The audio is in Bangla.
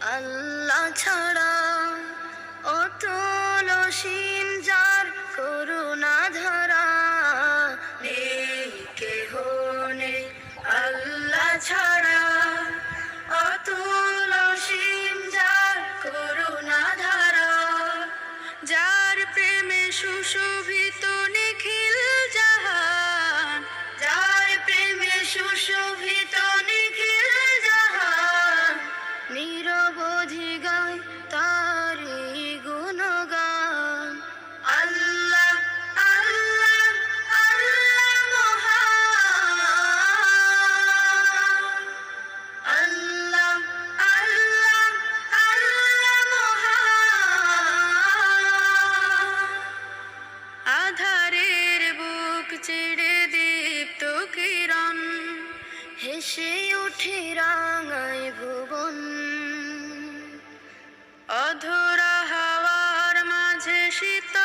আল্লাহ ছাড়া অতুল যার করুণা ধারা কেহ নেই। আল্লাহ ছাড়া অতুল যার করুণা ধারা যার প্রেমে সুশোভিত নিখিল জাহান, যার প্রেমে সুশোভিত চিড়ে দীপ্ত কিরণ হেসে উঠে রাঙায় ভুবন। অধুরা হাওয়ার মাঝে শীতল